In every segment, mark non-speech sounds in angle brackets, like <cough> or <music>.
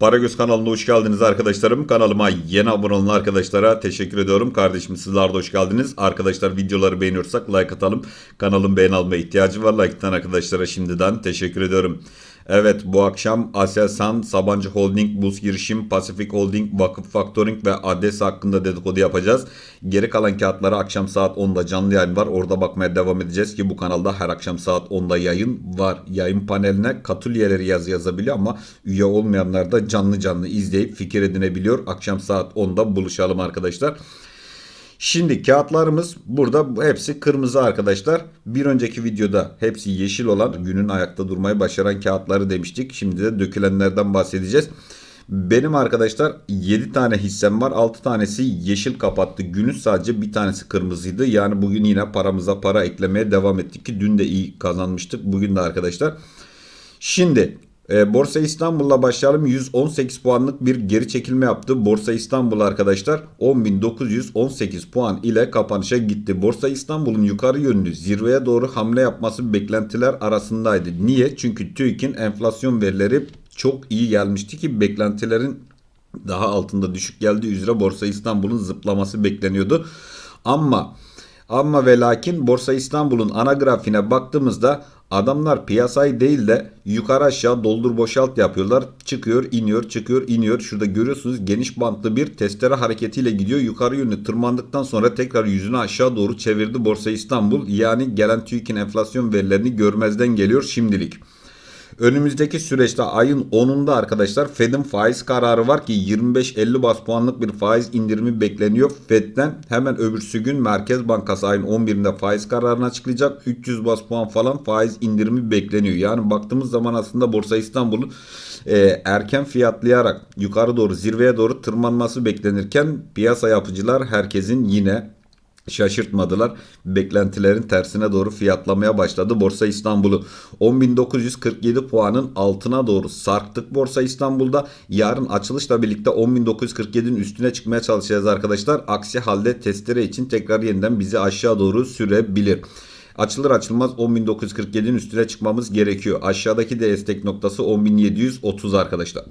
Paragöz kanalına hoş geldiniz arkadaşlarım. Kanalıma yeni abone olan arkadaşlara teşekkür ediyorum. Kardeşim sizler de hoş geldiniz. Arkadaşlar videoları beğeniyorsak like atalım. Kanalın beğen almaya ihtiyacı var. Like atan arkadaşlara şimdiden teşekkür ediyorum. Evet bu akşam Aselsan, Sabancı Holding, Buz Girişim, Pasifik Holding, Vakıf Factoring ve Ades hakkında dedikodu yapacağız. Geri kalan kağıtlara akşam saat 10'da canlı yayın var. Orada bakmaya devam edeceğiz ki bu kanalda her akşam saat 10'da yayın var. Yayın paneline katıl üyeleri yazı yazabiliyor ama üye olmayanlar da canlı canlı izleyip fikir edinebiliyor. Akşam saat 10'da buluşalım arkadaşlar. Şimdi kağıtlarımız burada bu hepsi kırmızı arkadaşlar. Bir önceki videoda hepsi yeşil olan günün ayakta durmayı başaran kağıtları demiştik. Şimdi de dökülenlerden bahsedeceğiz. Benim arkadaşlar 7 tane hissem var. 6 tanesi yeşil kapattı. Günün sadece bir tanesi kırmızıydı. Yani bugün yine paramıza para eklemeye devam ettik ki dün de iyi kazanmıştık. Bugün de arkadaşlar. Şimdi e, Borsa İstanbul'la başlayalım. 118 puanlık bir geri çekilme yaptı. Borsa İstanbul arkadaşlar 10.918 puan ile kapanışa gitti. Borsa İstanbul'un yukarı yönlü zirveye doğru hamle yapması beklentiler arasındaydı. Niye? Çünkü TÜİK'in enflasyon verileri çok iyi gelmişti ki beklentilerin daha altında düşük geldiği üzere Borsa İstanbul'un zıplaması bekleniyordu. Ama ama ve lakin Borsa İstanbul'un ana grafiğine baktığımızda adamlar piyasayı değil de yukarı aşağı doldur boşalt yapıyorlar. Çıkıyor, iniyor, çıkıyor, iniyor. Şurada görüyorsunuz geniş bantlı bir testere hareketiyle gidiyor. Yukarı yönlü tırmandıktan sonra tekrar yüzünü aşağı doğru çevirdi Borsa İstanbul. Yani gelen TÜİK'in enflasyon verilerini görmezden geliyor şimdilik. Önümüzdeki süreçte ayın 10'unda arkadaşlar Fed'in faiz kararı var ki 25-50 bas puanlık bir faiz indirimi bekleniyor. Fed'den hemen öbürsü gün Merkez Bankası ayın 11'inde faiz kararını açıklayacak. 300 bas puan falan faiz indirimi bekleniyor. Yani baktığımız zaman aslında Borsa İstanbul'un e, erken fiyatlayarak yukarı doğru zirveye doğru tırmanması beklenirken piyasa yapıcılar herkesin yine şaşırtmadılar. Beklentilerin tersine doğru fiyatlamaya başladı Borsa İstanbul'u. 10.947 puanın altına doğru sarktık Borsa İstanbul'da. Yarın açılışla birlikte 10.947'nin üstüne çıkmaya çalışacağız arkadaşlar. Aksi halde testere için tekrar yeniden bizi aşağı doğru sürebilir. Açılır açılmaz 10.947'nin üstüne çıkmamız gerekiyor. Aşağıdaki destek noktası 10.730 arkadaşlar.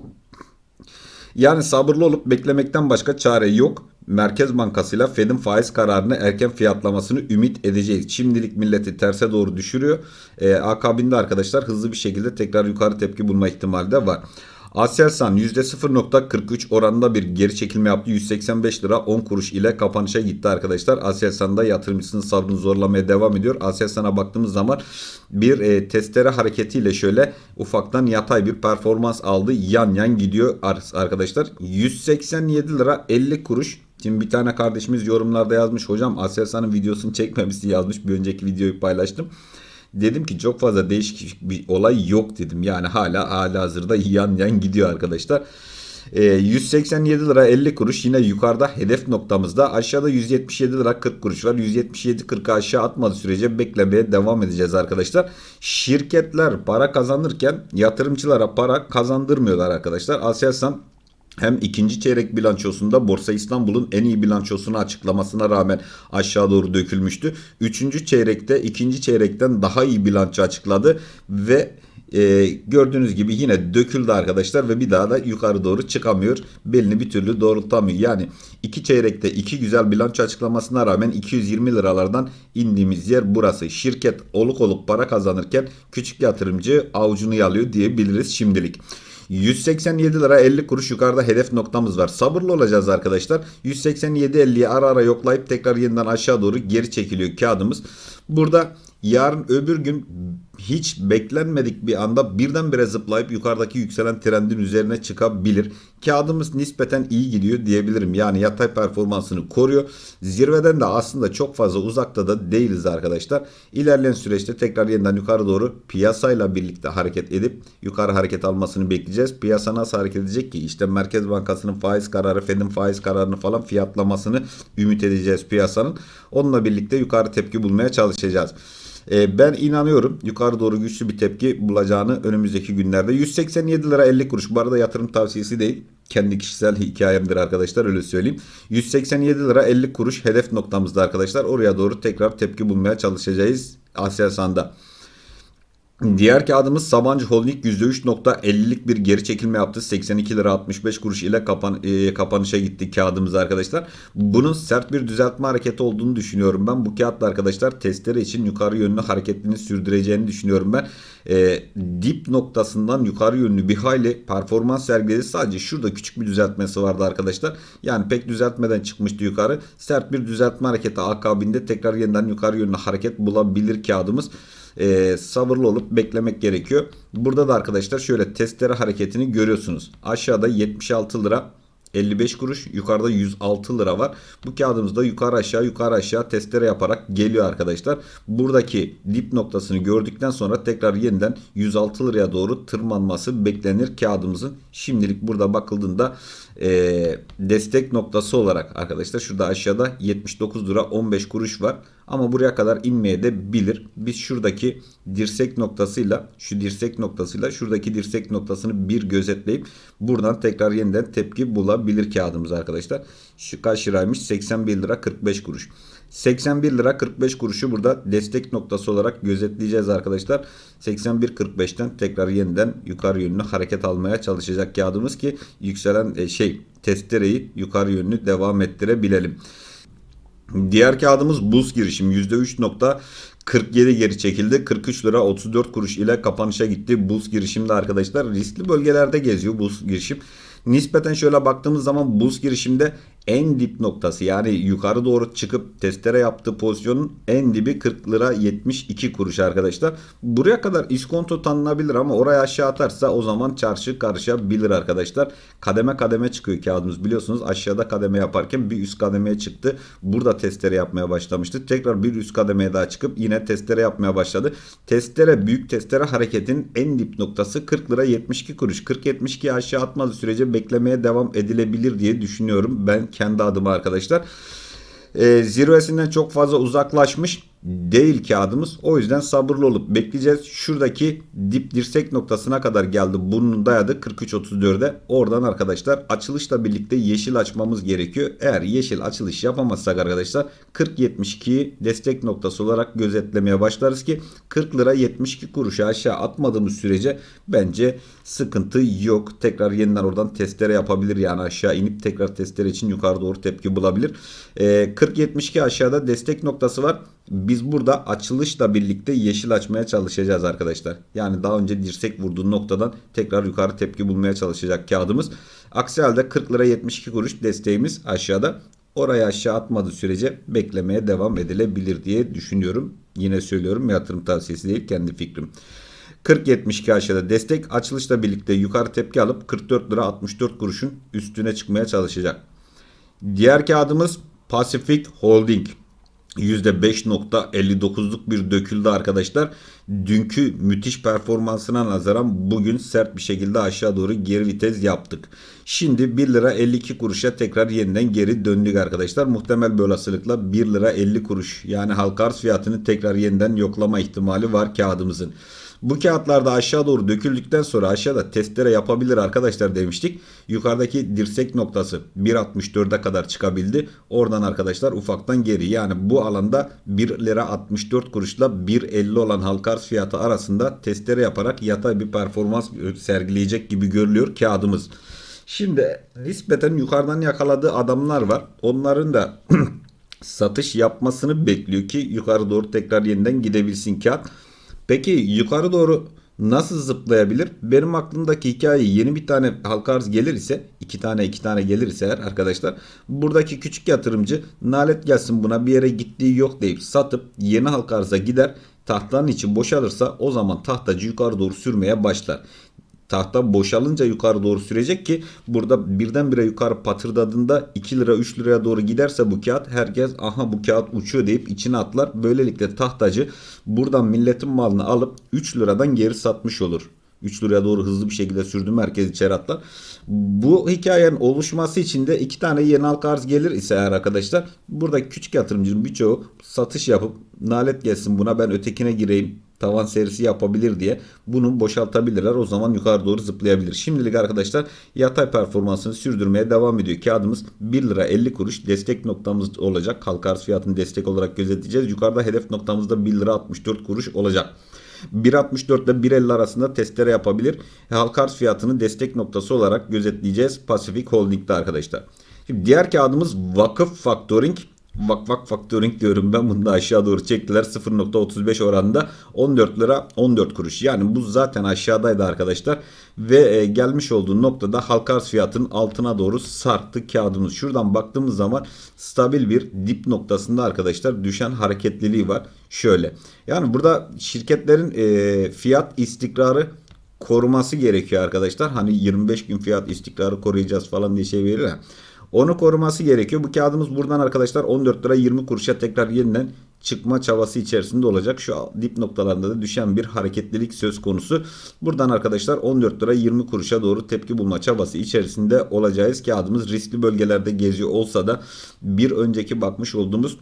Yani sabırlı olup beklemekten başka çare yok. Merkez Bankası ile Fed'in faiz kararını erken fiyatlamasını ümit edeceğiz. Şimdilik milleti terse doğru düşürüyor. Ee, akabinde arkadaşlar hızlı bir şekilde tekrar yukarı tepki bulma ihtimali de var. Aselsan %0.43 oranında bir geri çekilme yaptı. 185 lira 10 kuruş ile kapanışa gitti arkadaşlar. Aselsan'da yatırımcısının sabrını zorlamaya devam ediyor. Aselsan'a baktığımız zaman bir e, testere hareketiyle şöyle ufaktan yatay bir performans aldı. Yan yan gidiyor arkadaşlar. 187 lira 50 kuruş Şimdi bir tane kardeşimiz yorumlarda yazmış hocam Aselsan'ın videosunu çekmemişti yazmış. Bir önceki videoyu paylaştım. Dedim ki çok fazla değişik bir olay yok dedim. Yani hala hala hazırda yan yan gidiyor arkadaşlar. E, 187 lira 50 kuruş yine yukarıda hedef noktamızda. Aşağıda 177 lira 40 kuruş var. 177 40 aşağı atmadığı sürece beklemeye devam edeceğiz arkadaşlar. Şirketler para kazanırken yatırımcılara para kazandırmıyorlar arkadaşlar. Aselsan hem ikinci çeyrek bilançosunda Borsa İstanbul'un en iyi bilançosunu açıklamasına rağmen aşağı doğru dökülmüştü. Üçüncü çeyrekte ikinci çeyrekten daha iyi bilanço açıkladı ve e, gördüğünüz gibi yine döküldü arkadaşlar ve bir daha da yukarı doğru çıkamıyor. Belini bir türlü doğrultamıyor. Yani iki çeyrekte iki güzel bilanço açıklamasına rağmen 220 liralardan indiğimiz yer burası. Şirket oluk oluk para kazanırken küçük yatırımcı avucunu yalıyor diyebiliriz şimdilik. 187 lira 50 kuruş yukarıda hedef noktamız var. Sabırlı olacağız arkadaşlar. 187.50'yi ara ara yoklayıp tekrar yeniden aşağı doğru geri çekiliyor kağıdımız. Burada yarın öbür gün hiç beklenmedik bir anda birdenbire zıplayıp yukarıdaki yükselen trendin üzerine çıkabilir. Kağıdımız nispeten iyi gidiyor diyebilirim. Yani yatay performansını koruyor. Zirveden de aslında çok fazla uzakta da değiliz arkadaşlar. İlerleyen süreçte tekrar yeniden yukarı doğru piyasayla birlikte hareket edip yukarı hareket almasını bekleyeceğiz. Piyasa nasıl hareket edecek ki? İşte Merkez Bankası'nın faiz kararı, Fed'in faiz kararını falan fiyatlamasını ümit edeceğiz piyasanın. Onunla birlikte yukarı tepki bulmaya çalışacağız. E, ben inanıyorum yukarı doğru güçlü bir tepki bulacağını önümüzdeki günlerde. 187 lira 50 kuruş. Bu arada yatırım tavsiyesi değil. Kendi kişisel hikayemdir arkadaşlar öyle söyleyeyim. 187 lira 50 kuruş hedef noktamızda arkadaşlar. Oraya doğru tekrar tepki bulmaya çalışacağız Aselsan'da. Diğer kağıdımız Sabancı Holding %3.50'lik bir geri çekilme yaptı. 82 lira 65 kuruş ile kapan, e, kapanışa gitti kağıdımız arkadaşlar. Bunun sert bir düzeltme hareketi olduğunu düşünüyorum ben. Bu kağıtla arkadaşlar testere için yukarı yönlü hareketini sürdüreceğini düşünüyorum ben. E, dip noktasından yukarı yönlü bir hayli performans sergiledi. Sadece şurada küçük bir düzeltmesi vardı arkadaşlar. Yani pek düzeltmeden çıkmıştı yukarı. Sert bir düzeltme hareketi akabinde tekrar yeniden yukarı yönlü hareket bulabilir kağıdımız e, sabırlı olup beklemek gerekiyor. Burada da arkadaşlar şöyle testere hareketini görüyorsunuz. Aşağıda 76 lira 55 kuruş yukarıda 106 lira var. Bu kağıdımızda yukarı aşağı yukarı aşağı testere yaparak geliyor arkadaşlar. Buradaki dip noktasını gördükten sonra tekrar yeniden 106 liraya doğru tırmanması beklenir kağıdımızın. Şimdilik burada bakıldığında e, destek noktası olarak arkadaşlar şurada aşağıda 79 lira 15 kuruş var. Ama buraya kadar inmeye de bilir. Biz şuradaki dirsek noktasıyla şu dirsek noktasıyla şuradaki dirsek noktasını bir gözetleyip buradan tekrar yeniden tepki bulabilir kağıdımız arkadaşlar. Şu kaç liraymış? 81 lira 45 kuruş. 81 lira 45 kuruşu burada destek noktası olarak gözetleyeceğiz arkadaşlar. 81.45'ten tekrar yeniden yukarı yönlü hareket almaya çalışacak kağıdımız ki yükselen e, şey testereyi yukarı yönlü devam ettirebilelim. Diğer kağıdımız buz girişim %3.47 geri çekildi. 43 lira 34 kuruş ile kapanışa gitti. Buz girişimde arkadaşlar riskli bölgelerde geziyor buz girişim. Nispeten şöyle baktığımız zaman buz girişimde en dip noktası yani yukarı doğru çıkıp testere yaptığı pozisyonun en dibi 40 lira 72 kuruş arkadaşlar. Buraya kadar iskonto tanınabilir ama oraya aşağı atarsa o zaman çarşı karışabilir arkadaşlar. Kademe kademe çıkıyor kağıdımız biliyorsunuz aşağıda kademe yaparken bir üst kademeye çıktı. Burada testere yapmaya başlamıştı. Tekrar bir üst kademeye daha çıkıp yine testere yapmaya başladı. Testere büyük testere hareketin en dip noktası 40 lira 72 kuruş. 40-72 aşağı atmadığı sürece beklemeye devam edilebilir diye düşünüyorum. Ben kendi adıma arkadaşlar. E, zirvesinden çok fazla uzaklaşmış değil kağıdımız. O yüzden sabırlı olup bekleyeceğiz. Şuradaki dip dirsek noktasına kadar geldi. Burnunu dayadı 43.34'e. Oradan arkadaşlar açılışla birlikte yeşil açmamız gerekiyor. Eğer yeşil açılış yapamazsak arkadaşlar 40.72'yi destek noktası olarak gözetlemeye başlarız ki 40 lira 72 kuruşa aşağı atmadığımız sürece bence sıkıntı yok. Tekrar yeniden oradan testere yapabilir. Yani aşağı inip tekrar testere için yukarı doğru tepki bulabilir. E, 40.72 aşağıda destek noktası var. Biz burada açılışla birlikte yeşil açmaya çalışacağız arkadaşlar. Yani daha önce dirsek vurduğu noktadan tekrar yukarı tepki bulmaya çalışacak kağıdımız. Aksi halde 40 lira 72 kuruş desteğimiz aşağıda. Oraya aşağı atmadığı sürece beklemeye devam edilebilir diye düşünüyorum. Yine söylüyorum yatırım tavsiyesi değil kendi fikrim. 40.72 aşağıda destek açılışla birlikte yukarı tepki alıp 44 lira 64 kuruşun üstüne çıkmaya çalışacak. Diğer kağıdımız Pacific Holding. %5.59'luk bir döküldü arkadaşlar. Dünkü müthiş performansına nazaran bugün sert bir şekilde aşağı doğru geri vites yaptık. Şimdi 1 lira 52 kuruşa tekrar yeniden geri döndük arkadaşlar. Muhtemel bir olasılıkla 1 lira 50 kuruş yani halka arz fiyatını tekrar yeniden yoklama ihtimali var kağıdımızın. Bu kağıtlarda aşağı doğru döküldükten sonra aşağıda testere yapabilir arkadaşlar demiştik. Yukarıdaki dirsek noktası 1.64'e kadar çıkabildi. Oradan arkadaşlar ufaktan geri yani bu alanda 1 lira 64 kuruşla 1.50 olan halka arz fiyatı arasında testere yaparak yatay bir performans sergileyecek gibi görülüyor kağıdımız. Şimdi nispeten yukarıdan yakaladığı adamlar var. Onların da <clears throat> satış yapmasını bekliyor ki yukarı doğru tekrar yeniden gidebilsin kağıt. Peki yukarı doğru nasıl zıplayabilir? Benim aklımdaki hikaye yeni bir tane halka arz gelir ise iki tane iki tane gelir ise eğer arkadaşlar buradaki küçük yatırımcı nalet gelsin buna bir yere gittiği yok deyip satıp yeni halka arza gider tahtanın içi boşalırsa o zaman tahtacı yukarı doğru sürmeye başlar tahta boşalınca yukarı doğru sürecek ki burada birdenbire yukarı patırdadığında 2 lira 3 liraya doğru giderse bu kağıt herkes aha bu kağıt uçuyor deyip içine atlar. Böylelikle tahtacı buradan milletin malını alıp 3 liradan geri satmış olur. 3 liraya doğru hızlı bir şekilde sürdü merkez içeri atlar. Bu hikayenin oluşması için de iki tane yeni halka arz gelir ise eğer arkadaşlar burada küçük yatırımcının birçoğu satış yapıp nalet gelsin buna ben ötekine gireyim tavan serisi yapabilir diye bunu boşaltabilirler. O zaman yukarı doğru zıplayabilir. Şimdilik arkadaşlar yatay performansını sürdürmeye devam ediyor. Kağıdımız 1 lira 50 kuruş destek noktamız olacak. Halka fiyatını destek olarak gözetleyeceğiz. Yukarıda hedef noktamızda 1 lira 64 kuruş olacak. 1.64 ile 1.50 arasında testere yapabilir. Halka fiyatını destek noktası olarak gözetleyeceğiz Pacific Holding'de arkadaşlar. Şimdi diğer kağıdımız vakıf factoring. Vak vak factoring diyorum ben. Bunu da aşağı doğru çektiler. 0.35 oranında 14 lira 14 kuruş. Yani bu zaten aşağıdaydı arkadaşlar. Ve e, gelmiş olduğu noktada halka arz fiyatının altına doğru sarktı kağıdımız. Şuradan baktığımız zaman stabil bir dip noktasında arkadaşlar düşen hareketliliği var. Şöyle. Yani burada şirketlerin e, fiyat istikrarı koruması gerekiyor arkadaşlar. Hani 25 gün fiyat istikrarı koruyacağız falan diye şey verir ya onu koruması gerekiyor. Bu kağıdımız buradan arkadaşlar 14 lira 20 kuruşa tekrar yeniden çıkma çabası içerisinde olacak. Şu dip noktalarında da düşen bir hareketlilik söz konusu. Buradan arkadaşlar 14 lira 20 kuruşa doğru tepki bulma çabası içerisinde olacağız. Kağıdımız riskli bölgelerde geziyor olsa da bir önceki bakmış olduğumuz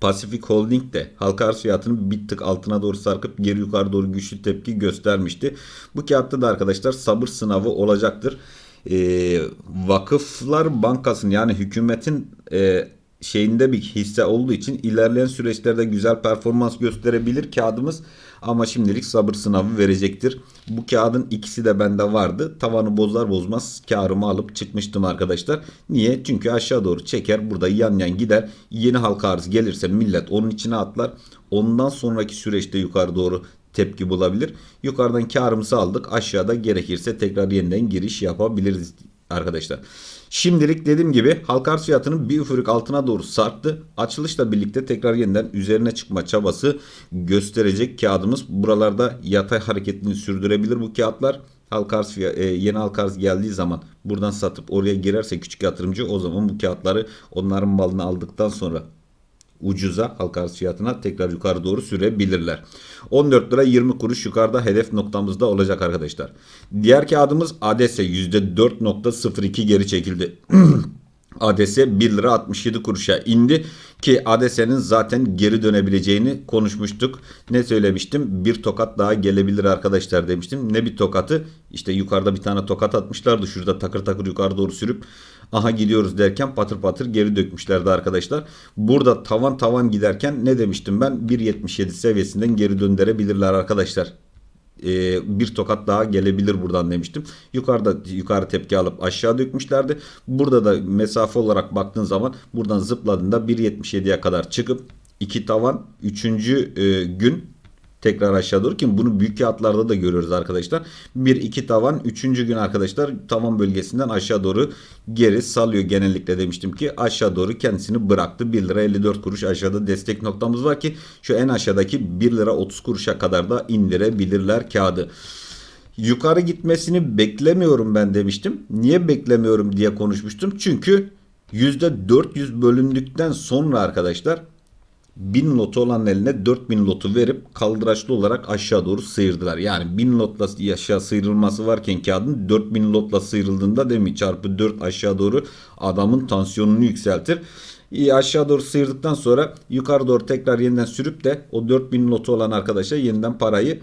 Pacific Holding de halka arz fiyatının bir tık altına doğru sarkıp geri yukarı doğru güçlü tepki göstermişti. Bu kağıtta da arkadaşlar sabır sınavı olacaktır. Ee, vakıflar bankasının yani hükümetin e, şeyinde bir hisse olduğu için ilerleyen süreçlerde güzel performans gösterebilir kağıdımız. Ama şimdilik sabır sınavı verecektir. Bu kağıdın ikisi de bende vardı. Tavanı bozar bozmaz karımı alıp çıkmıştım arkadaşlar. Niye? Çünkü aşağı doğru çeker. Burada yan yan gider. Yeni halka arz gelirse millet onun içine atlar. Ondan sonraki süreçte yukarı doğru tepki bulabilir. Yukarıdan karımızı aldık. Aşağıda gerekirse tekrar yeniden giriş yapabiliriz arkadaşlar. Şimdilik dediğim gibi halka arz fiyatının bir üfürük altına doğru sarktı. Açılışla birlikte tekrar yeniden üzerine çıkma çabası gösterecek kağıdımız. Buralarda yatay hareketini sürdürebilir bu kağıtlar. Halka fiyat, e, yeni halka geldiği zaman buradan satıp oraya girerse küçük yatırımcı o zaman bu kağıtları onların malını aldıktan sonra ucuza halka arz fiyatına tekrar yukarı doğru sürebilirler. 14 lira 20 kuruş yukarıda hedef noktamızda olacak arkadaşlar. Diğer kağıdımız ADS %4.02 geri çekildi. <clears throat> ADS 1 lira 67 kuruşa indi ki ADS'nin zaten geri dönebileceğini konuşmuştuk. Ne söylemiştim? Bir tokat daha gelebilir arkadaşlar demiştim. Ne bir tokatı? İşte yukarıda bir tane tokat atmışlardı. Şurada takır takır yukarı doğru sürüp aha gidiyoruz derken patır patır geri dökmüşlerdi arkadaşlar. Burada tavan tavan giderken ne demiştim ben? 1.77 seviyesinden geri döndürebilirler arkadaşlar e, bir tokat daha gelebilir buradan demiştim. Yukarıda yukarı tepki alıp aşağı dökmüşlerdi. Burada da mesafe olarak baktığın zaman buradan zıpladığında 1.77'ye kadar çıkıp iki tavan 3. E, gün tekrar aşağı doğru ki bunu büyük kağıtlarda da görüyoruz arkadaşlar. Bir iki tavan üçüncü gün arkadaşlar tavan bölgesinden aşağı doğru geri salıyor genellikle demiştim ki aşağı doğru kendisini bıraktı. 1 lira 54 kuruş aşağıda destek noktamız var ki şu en aşağıdaki 1 lira 30 kuruşa kadar da indirebilirler kağıdı. Yukarı gitmesini beklemiyorum ben demiştim. Niye beklemiyorum diye konuşmuştum. Çünkü %400 bölündükten sonra arkadaşlar 1000 lotu olan eline 4000 lotu verip kaldıraçlı olarak aşağı doğru sıyırdılar. Yani 1000 lotla aşağı sıyrılması varken kağıdın 4000 lotla sıyrıldığında değil mi çarpı 4 aşağı doğru adamın tansiyonunu yükseltir. İyi aşağı doğru sıyırdıktan sonra yukarı doğru tekrar yeniden sürüp de o 4000 lotu olan arkadaşa yeniden parayı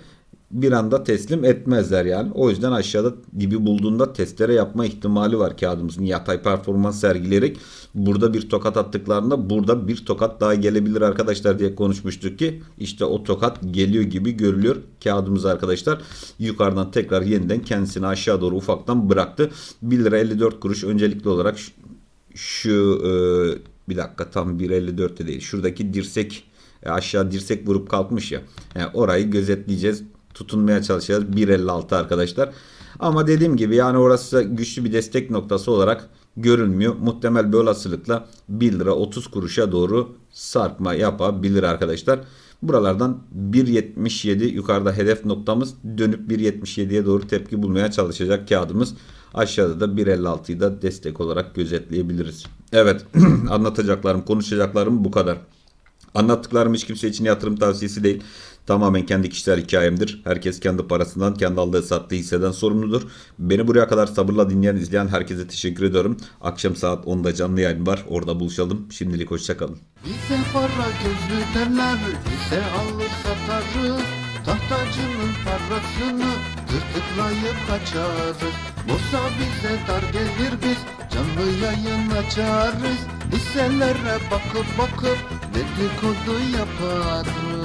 bir anda teslim etmezler yani. O yüzden aşağıda dibi bulduğunda testere yapma ihtimali var kağıdımızın yatay performans sergileyerek burada bir tokat attıklarında burada bir tokat daha gelebilir arkadaşlar diye konuşmuştuk ki işte o tokat geliyor gibi görülüyor kağıdımız arkadaşlar. Yukarıdan tekrar yeniden kendisini aşağı doğru ufaktan bıraktı. 1 lira 54 kuruş öncelikli olarak şu, şu e, bir dakika tam 1.54 de değil. Şuradaki dirsek e, aşağı dirsek vurup kalkmış ya. Yani orayı gözetleyeceğiz tutunmaya çalışacağız. 1.56 arkadaşlar. Ama dediğim gibi yani orası güçlü bir destek noktası olarak görünmüyor. Muhtemel bir olasılıkla 1 lira 30 kuruşa doğru sarkma yapabilir arkadaşlar. Buralardan 1.77 yukarıda hedef noktamız dönüp 1.77'ye doğru tepki bulmaya çalışacak kağıdımız. Aşağıda da 1.56'yı da destek olarak gözetleyebiliriz. Evet <clears throat> anlatacaklarım konuşacaklarım bu kadar. Anlattıklarım hiç kimse için yatırım tavsiyesi değil. Tamamen kendi kişisel hikayemdir. Herkes kendi parasından, kendi aldığı sattığı hisseden sorumludur. Beni buraya kadar sabırla dinleyen, izleyen herkese teşekkür ediyorum. Akşam saat 10'da canlı yayın var. Orada buluşalım. Şimdilik hoşçakalın. Bize para gözlü derler, bize alır satarız. Tahtacının parasını tırtıklayıp kaçarız. Borsa bize dar gelir biz canlı yayın açarız. Hisselere bakıp bakıp dedikodu yaparız.